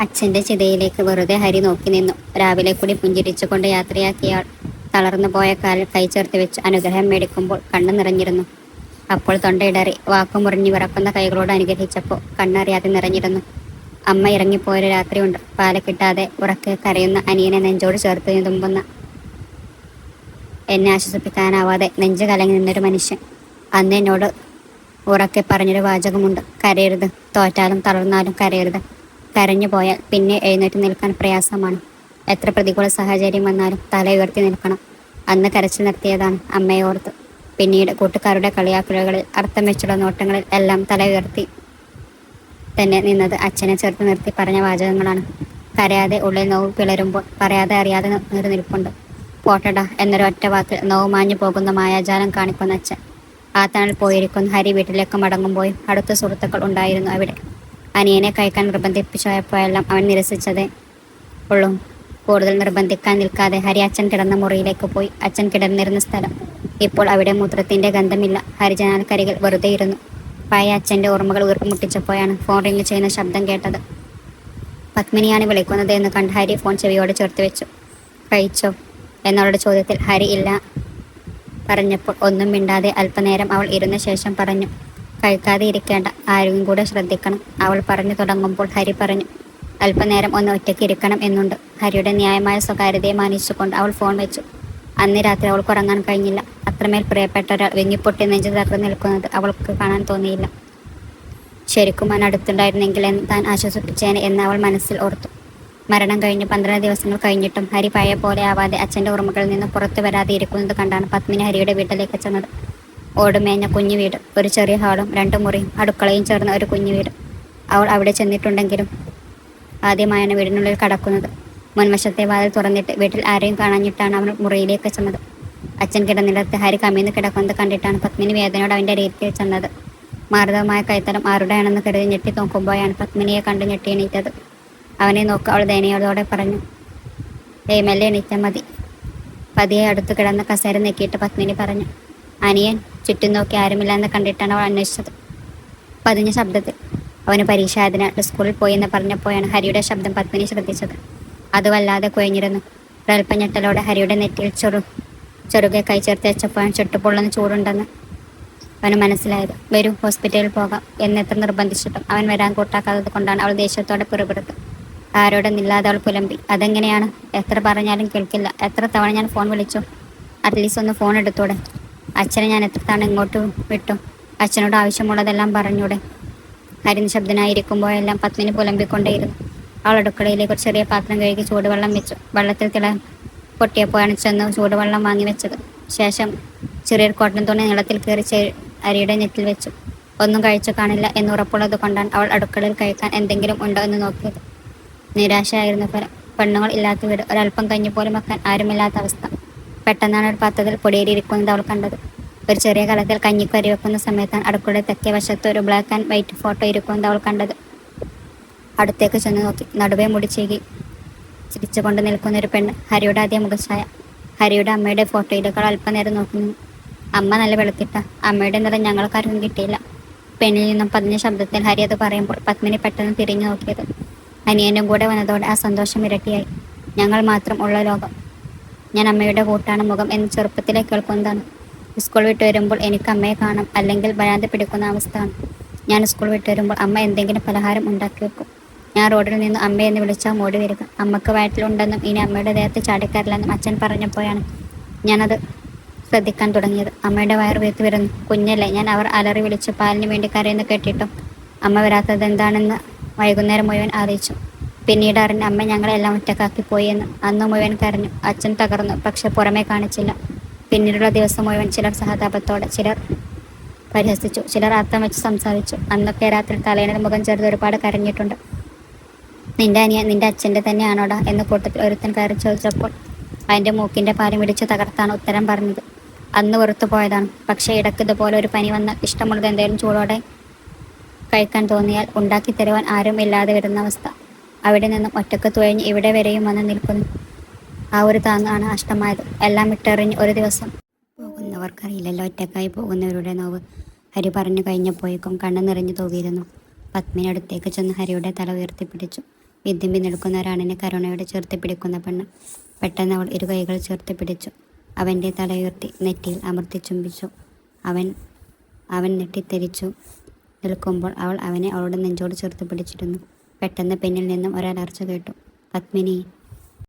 അച്ഛന്റെ ചിതയിലേക്ക് വെറുതെ ഹരി നോക്കി നിന്നു. രാവിലെ കൂടി പുഞ്ചിരിച്ചുകൊണ്ട് യാത്രയാക്കിയ തളർന്നു പോയ കാലിൽ കൈ ചേർത്ത് വെച്ച് അനുഗ്രഹം മേടിക്കുമ്പോൾ കണ്ണു നിറഞ്ഞിരുന്നു. അപ്പോൾ തൊണ്ടയിടറി വാക്കു മുറിഞ്ഞു വിറക്കുന്ന കൈകളോട് അനുഗ്രഹിച്ചപ്പോൾ കണ്ണറിയാതെ നിറഞ്ഞിരുന്നു. അമ്മ ഇറങ്ങിപ്പോയൊരു രാത്രിയുണ്ട്. പാല കിട്ടാതെ ഉറക്കെ കരയുന്ന അനിയനെ നെഞ്ചോട് ചേർത്ത് തുമ്പുന്ന. എന്നെ ആശ്വസിപ്പിക്കാനാവാതെ നെഞ്ചു കലങ്ങി നിന്നൊരു മനുഷ്യൻ. അന്ന് എന്നോട് ഉറക്കെ പറഞ്ഞൊരു വാചകമുണ്ട്. കരയരുത്. തോറ്റാലും തളർന്നാലും കരയരുത്. കരഞ്ഞു പോയാൽ പിന്നെ എഴുന്നേറ്റ് നിൽക്കാൻ പ്രയാസമാണ്. എത്ര പ്രതികൂല സാഹചര്യം വന്നാലും തല ഉയർത്തി നിൽക്കണം. അന്ന് കരച്ചിൽ നിർത്തിയതാണ് അമ്മയെ ഓർത്ത്. പിന്നീട് കൂട്ടുകാരുടെ കളിയാക്കലുകളിൽ അർത്ഥം വെച്ചുള്ള നോട്ടങ്ങളിൽ എല്ലാം തല ഉയർത്തി തന്നെ നിന്നത് അച്ഛനെ ചേർത്ത് നിർത്തി പറഞ്ഞ വാചകങ്ങളാണ്. കരയാതെ ഉള്ളിൽ നോവ് പിളരുമ്പോൾ പറയാതെ അറിയാതെ നീറി നിൽപ്പുണ്ട് പോട്ടട എന്നൊരു ഒറ്റ വാക്കിൽ നോവ് മാഞ്ഞു പോകുന്ന മായാജാലം കാണിക്കുന്ന അച്ഛൻ. ആ തണൽ പോയിരിക്കുന്ന. ഹരി വീട്ടിലേക്ക് മടങ്ങുമ്പോഴും അടുത്ത സുഹൃത്തുക്കൾ ഉണ്ടായിരുന്നു അവിടെ. അനിയനെ കഴിക്കാൻ നിർബന്ധിപ്പിച്ചപ്പോഴെല്ലാം അവൻ നിരസിച്ചതേ ഉള്ളൂ. കൂടുതൽ നിർബന്ധിക്കാൻ നിൽക്കാതെ ഹരി അച്ഛൻ കിടന്ന മുറിയിലേക്ക് പോയി. അച്ഛൻ കിടന്നിരുന്ന സ്ഥലം. ഇപ്പോൾ അവിടെ മൂത്രത്തിന്റെ ഗന്ധമില്ല. ഹരിജനാൽക്കരികൾ വെറുതെ ഇരുന്നു. പഴയ അച്ഛന്റെ ഓർമ്മകൾ ഉയർമുട്ടിച്ചപ്പോഴാണ് ഫോൺ റിംഗ് ചെയ്യുന്ന ശബ്ദം കേട്ടത്. പത്മിനിയാണ് വിളിക്കുന്നത് എന്ന് കണ്ട് ഹരി ഫോൺ ചെവിയോട് ചേർത്ത് വെച്ചു. കഴിച്ചോ? എന്നവളുടെ ചോദ്യത്തിൽ ഹരി ഇല്ല പറഞ്ഞപ്പോൾ ഒന്നും മിണ്ടാതെ അല്പനേരം അവൾ ഇരുന്ന ശേഷം പറഞ്ഞു. കഴിക്കാതെ ഇരിക്കേണ്ട. ആരും കൂടെ ശ്രദ്ധിക്കണം. അവൾ പറഞ്ഞു തുടങ്ങുമ്പോൾ ഹരി പറഞ്ഞു അല്പനേരം ഒന്ന് ഒറ്റയ്ക്ക് ഇരിക്കണം എന്നുണ്ട്. ഹരിയുടെ ന്യായമായ സ്വകാര്യതയെ മാനിച്ചുകൊണ്ട് അവൾ ഫോൺ വെച്ചു. അന്ന് രാത്രി അവൾക്ക് ഉറങ്ങാൻ കഴിഞ്ഞില്ല. അത്രമേൽ പ്രിയപ്പെട്ട ഒരാൾ വെങ്ങിപ്പൊട്ടി നെഞ്ചു തകർന്നു നിൽക്കുന്നത് അവൾക്ക് കാണാൻ തോന്നിയില്ല. ശരിക്കും അവൻ അടുത്തുണ്ടായിരുന്നെങ്കിൽ താൻ ആശ്വസിപ്പിച്ചേനെ എന്ന് അവൾ മനസ്സിൽ ഓർത്തു. മരണം കഴിഞ്ഞ് പന്ത്രണ്ട് ദിവസങ്ങൾ കഴിഞ്ഞിട്ടും ഹരി പഴയ പോലെ ആവാതെ അച്ഛന്റെ ഓർമ്മകളിൽ നിന്ന് പുറത്തു വരാതെ ഇരിക്കുന്നത് കണ്ടാണ് പത്മിനി ഹരിയുടെ വീട്ടിലേക്ക് ചെന്നത്. ഓടുമേഞ്ഞ കുഞ്ഞു വീട്. ഒരു ചെറിയ ഹാളും രണ്ട് മുറിയും അടുക്കളയും ചേർന്ന ഒരു കുഞ്ഞു വീട്. അവൾ അവിടെ ചെന്നിട്ടുണ്ടെങ്കിലും ആദ്യമായാണ് വീടിനുള്ളിൽ കടക്കുന്നത്. മുൻവശത്തെ വാതിൽ തുറന്നിട്ട് വീട്ടിൽ ആരെയും കാണാഞ്ഞിട്ടാണ് അവൻ മുറിയിലേക്ക് ചെന്നത്. അച്ഛൻ കിടന്നിടത്ത് ഹരി കമ്മിന്ന് കിടക്കുന്നത് കണ്ടിട്ടാണ് പത്മിനി വേദനയോട് അവന്റെ രീതിയിൽ ചെന്നത്. മാരതമായ കൈത്തലം ആരുടെയാണെന്ന് കരുതി ഞെട്ടി നോക്കുമ്പോഴാണ് പത്മിനിയെ കണ്ട് ഞെട്ടി എണീറ്റത്. അവനെ നോക്കി അവൾ ദയനയോടോടെ പറഞ്ഞു ഏയ് മെല്ലെ എണീറ്റാൽ മതി. പതിയെ അടുത്ത് കിടന്ന കസേര നീക്കിയിട്ട് പത്മിനി പറഞ്ഞു അനിയൻ ചുറ്റും നോക്കി ആരുമില്ലെന്ന് കണ്ടിട്ടാണ് അവൾ അന്വേഷിച്ചത്. പതിഞ്ഞ ശബ്ദത്തിൽ. അവന് പരീക്ഷ ആയതിനാൽ സ്കൂളിൽ പോയി എന്ന് പറഞ്ഞപ്പോഴാണ് ഹരിയുടെ ശബ്ദം പത്മിനി ശ്രദ്ധിച്ചത്. അത് വല്ലാതെ കുഴഞ്ഞിരുന്നു. ഒരൽപ്പം ഞെട്ടലോടെ ഹരിയുടെ നെറ്റിയിൽ ചൊറു ചെറുകെ കൈ ചേർത്ത് വെച്ചപ്പോഴാണ് ചുട്ടുപൊള്ളുന്ന ചൂടുണ്ടെന്ന് അവന് മനസ്സിലായത്. വരൂ ഹോസ്പിറ്റലിൽ പോകാം. എന്നെത്ര നിർബന്ധിച്ചിട്ടും അവൻ വരാൻ കൂട്ടാക്കാത്തത് കൊണ്ടാണ് അവൾ ദേഷ്യത്തോടെ പിറുപിറുത്ത് നില്ലാതെ അവൾ പുലമ്പി. അതെങ്ങനെയാണ്? എത്ര പറഞ്ഞാലും കേൾക്കില്ല. എത്ര തവണ ഞാൻ ഫോൺ വിളിച്ചു? അറ്റ്ലീസ്റ്റ് ഒന്ന് ഫോൺ എടുത്തൂടെ? അച്ഛനെ ഞാൻ എത്ര തവണ ഇങ്ങോട്ട് വിട്ടു? അച്ഛനോട് ആവശ്യമുള്ളതെല്ലാം പറഞ്ഞൂടെ? ഹരിനിശബ്ദനായിരിക്കുമ്പോഴെല്ലാം പത്മിനി പുലമ്പിക്കൊണ്ടേയിരുന്നു. അവൾ അടുക്കളയിലേക്ക് ഒരു ചെറിയ പാത്രം കഴുകി ചൂടുവെള്ളം വെച്ചു. വെള്ളത്തിൽ തിള പൊട്ടിയപ്പോഴാണ് ചെന്ന് ചൂടുവെള്ളം വാങ്ങി വെച്ചത്. ശേഷം ചെറിയൊരു കോട്ടൻ തുണി നീളത്തിൽ കയറി അരിയുടെ നെറ്റിൽ വെച്ചു. ഒന്നും കഴിച്ചു കാണില്ല എന്ന് ഉറപ്പുള്ളത് കൊണ്ടാണ് അവൾ അടുക്കളയിൽ കഴിക്കാൻ എന്തെങ്കിലും ഉണ്ടോ എന്ന് നോക്കിയത്. നിരാശയായിരുന്നു പെണ്ണുങ്ങൾ ഇല്ലാത്ത വീട്. ഒരല്പം കഞ്ഞി പോലും വെക്കാൻ ആരുമില്ലാത്ത അവസ്ഥ. പെട്ടെന്നാണ് ഒരു പാത്രത്തിൽ പൊടിയേറിയിരിക്കുന്നത് അവൾ കണ്ടത്. ഒരു ചെറിയ കലത്തിൽ കഞ്ഞിക്ക് അരി വെക്കുന്ന സമയത്താണ് അടുക്കളയുടെ തെക്കേ വശത്ത് ഒരു ബ്ലാക്ക് ആൻഡ് വൈറ്റ് ഫോട്ടോ ഇരിക്കുന്നത് അവൾ കണ്ടത്. അടുത്തേക്ക് ചെന്ന് നോക്കി. നടുവേ മുടിച്ചേകി ചിരിച്ചുകൊണ്ട് നിൽക്കുന്ന ഒരു പെണ്ണ്. ഹരിയുടെ ആദ്യ മുഖശായ ഹരിയുടെ അമ്മയുടെ ഫോട്ടോയിലേക്കാൾ അല്പനേരം നോക്കുന്നു അമ്മ നല്ല വെളുത്തിട്ട. അമ്മയുടെ നിറം ഞങ്ങൾക്കാർക്കും കിട്ടിയില്ല. പെണ്ണിൽ നിന്നും പതിഞ്ഞ ശബ്ദത്തിൽ ഹരി അത് പറയുമ്പോൾ പത്മിനി പെട്ടെന്ന് തിരിഞ്ഞു നോക്കിയത്. അനിയനും കൂടെ വന്നതോടെ ആ സന്തോഷം ഇരട്ടിയായി. ഞങ്ങൾ മാത്രം ഉള്ള ലോകം. ഞാൻ അമ്മയുടെ കൂട്ടാണ് മുഖം എന്ന് ചെറുപ്പത്തിലെ കേൾക്കുന്നതാണ്. സ്കൂൾ വിട്ട് വരുമ്പോൾ എനിക്ക് അമ്മയെ കാണാം അല്ലെങ്കിൽ ഭ്രാന്ത് പിടിക്കുന്ന അവസ്ഥയാണ്. ഞാൻ സ്കൂൾ വിട്ട് വരുമ്പോൾ അമ്മ എന്തെങ്കിലും പലഹാരം ഉണ്ടാക്കി വെക്കും. ഞാൻ റോഡിൽ നിന്ന് അമ്മയെന്ന് വിളിച്ചാൽ മോടി വരിക. അമ്മയ്ക്ക് വയറ്റിലുണ്ടെന്നും ഇനി അമ്മയുടെ ദേഹത്ത് ചാടിക്കാറില്ലെന്നും അച്ഛൻ പറഞ്ഞപ്പോഴാണ് ഞാനത് ശ്രദ്ധിക്കാൻ തുടങ്ങിയത്. അമ്മയുടെ വയറ് വീർത്ത് വരുന്നു. കുഞ്ഞല്ലേ ഞാൻ അവർ അലറി വിളിച്ച് പാലിന് വേണ്ടി കരയുന്നു കേട്ടിട്ടും അമ്മ വരാത്തത് എന്താണെന്ന് വൈകുന്നേരം മുഴുവൻ അറിയിച്ചു പിന്നീട് അറിഞ്ഞ അമ്മ ഞങ്ങളെല്ലാം ഒറ്റക്കാക്കി പോയി എന്ന് അന്ന് മുഴുവൻ കരഞ്ഞു. അച്ഛൻ തകർന്നു പക്ഷെ പുറമേ കാണിച്ചില്ല. പിന്നീടുള്ള ദിവസം മുഴുവൻ ചിലർ സഹതാപത്തോടെ ചിലർ പരിഹസിച്ചു ചിലർ അർത്ഥം വെച്ച് സംസാരിച്ചു. അന്നൊക്കെ രാത്രി തലേണൽ മുഖം ചേർത്ത് ഒരുപാട് കരഞ്ഞിട്ടുണ്ട്. നിന്റെ അനിയൻ നിന്റെ അച്ഛന്റെ തന്നെയാണോടാ? എന്ന് കൂട്ടത്തിൽ ഒരുത്തൻ കയറി ചോദിച്ചപ്പോൾ അതിന്റെ മൂക്കിന്റെ പാലും ഇടിച്ചു തകർത്താണ് ഉത്തരം പറഞ്ഞത്. അന്ന് വെറുത്തു പോയതാണ്. പക്ഷേ ഇടയ്ക്ക് ഇതുപോലെ ഒരു പനി വന്നാൽ ഇഷ്ടമുള്ളത് എന്തെങ്കിലും ചൂടോടെ കഴിക്കാൻ തോന്നിയാൽ ഉണ്ടാക്കി തരുവാൻ ആരും ഇല്ലാതെ വരുന്ന അവസ്ഥ. അവിടെ നിന്നും ഒറ്റയ്ക്ക് തുഴഞ്ഞ് ഇവിടെ വരെയും വന്ന് നിൽക്കുന്നു. ആ ഒരു താങ്ങാണ് നഷ്ടമായത് എല്ലാം ഇട്ടെറിഞ്ഞ് ഒരു ദിവസം പോകുന്നവർക്കറിയില്ലല്ലോ ഒറ്റക്കായി പോകുന്നവരുടെ നോവ്. ഹരി പറഞ്ഞു കഴിഞ്ഞപ്പോഴേക്കും കണ്ണു നിറഞ്ഞു തൂകിയിരുന്നു. പത്മിനടുത്തേക്ക് ചെന്ന് ഹരിയുടെ തല ഉയർത്തിപ്പിടിച്ചു. വിദ്യമ്പി നിൽക്കുന്ന ഒരാണിനെ കരുണയോടെ ചേർത്ത് പിടിക്കുന്ന പെണ്ണ്. പെട്ടെന്ന് അവൾ ഇരു കൈകൾ ചേർത്ത് പിടിച്ചു. അവന്റെ തലയുയർത്തി നെറ്റിയിൽ അമർത്തി ചുംബിച്ചു. അവൻ അവൻ നെട്ടിത്തെരിച്ചു നിൽക്കുമ്പോൾ അവൾ അവനെ അവളുടെ നെഞ്ചോട് ചേർത്ത് പിടിച്ചിരുന്നു. പെട്ടെന്ന് പെന്നിൽ നിന്നും ഒരലർച്ച കേട്ടു. പത്മിനി